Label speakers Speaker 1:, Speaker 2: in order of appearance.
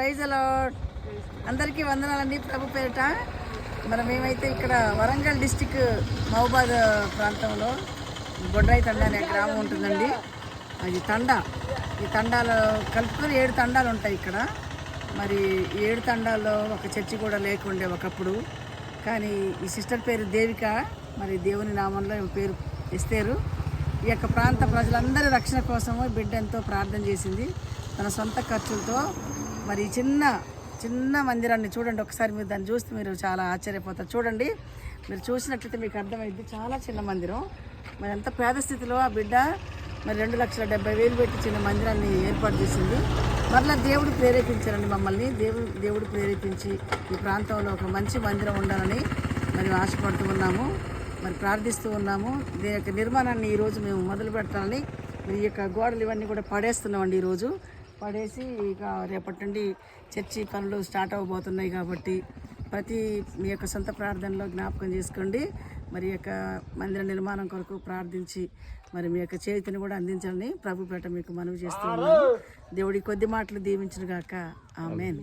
Speaker 1: Praise అలా. అందరికీ వందనాలండి ప్రభు పేరిట. మరి మేమైతే ఇక్కడ వరంగల్ డిస్టిక్ మహబాద్ ప్రాంతంలో బొడ్రాయి తండా అనే గ్రామం ఉంటుందండి. అది తండా. ఈ తండాలో కలుపుకొని ఏడు తండాలు ఉంటాయి ఇక్కడ. మరి ఏడు తండాల్లో ఒక చర్చి కూడా లేకుండే ఒకప్పుడు. కానీ ఈ సిస్టర్ పేరు దేవిక మరి దేవుని నామంలో పేరు ఇస్తారు ఈ యొక్క ప్రాంత ప్రజలందరి రక్షణ కోసము బిడ్డ ఎంతో ప్రార్థన చేసింది. తన సొంత ఖర్చులతో మరి ఈ చిన్న చిన్న మందిరాన్ని చూడండి. ఒకసారి మీరు దాన్ని చూస్తే మీరు చాలా ఆశ్చర్యపోతారు. చూడండి. మీరు చూసినట్లయితే మీకు అర్థమైంది. చాలా చిన్న మందిరం. మరి ఎంత పేద స్థితిలో ఆ బిడ్డ మరి రెండు లక్షల డెబ్బై వేలు పెట్టి చిన్న మందిరాన్ని ఏర్పాటు చేసింది. మరలా దేవుడు ప్రేరేపించారండి మమ్మల్ని. దేవుడు దేవుడు ప్రేరేపించి ఈ ప్రాంతంలో ఒక మంచి మందిరం ఉండాలని మరి ఆశపడుతూ ఉన్నాము. మరి ప్రార్థిస్తూ ఉన్నాము. దీని యొక్క నిర్మాణాన్ని ఈరోజు మేము మొదలు పెట్టాలని మరి ఈ యొక్క గోడలు ఇవన్నీ కూడా పడేస్తున్నామండి ఈరోజు. పడేసి ఇక రేపటి నుండి చర్చి పనులు స్టార్ట్ అవబోతున్నాయి కాబట్టి ప్రతి మీ యొక్క సొంత ప్రార్థనలో జ్ఞాపకం చేసుకోండి. మరి యొక్క మందిర నిర్మాణం కొరకు ప్రార్థించి మరి మీ యొక్క చేతిని కూడా అందించాలని ప్రభుపేట మీకు మనవి చేస్తూ ఉన్నాను. దేవుడి కొద్ది మాటలు దీవించిన గాక ఆమెన్.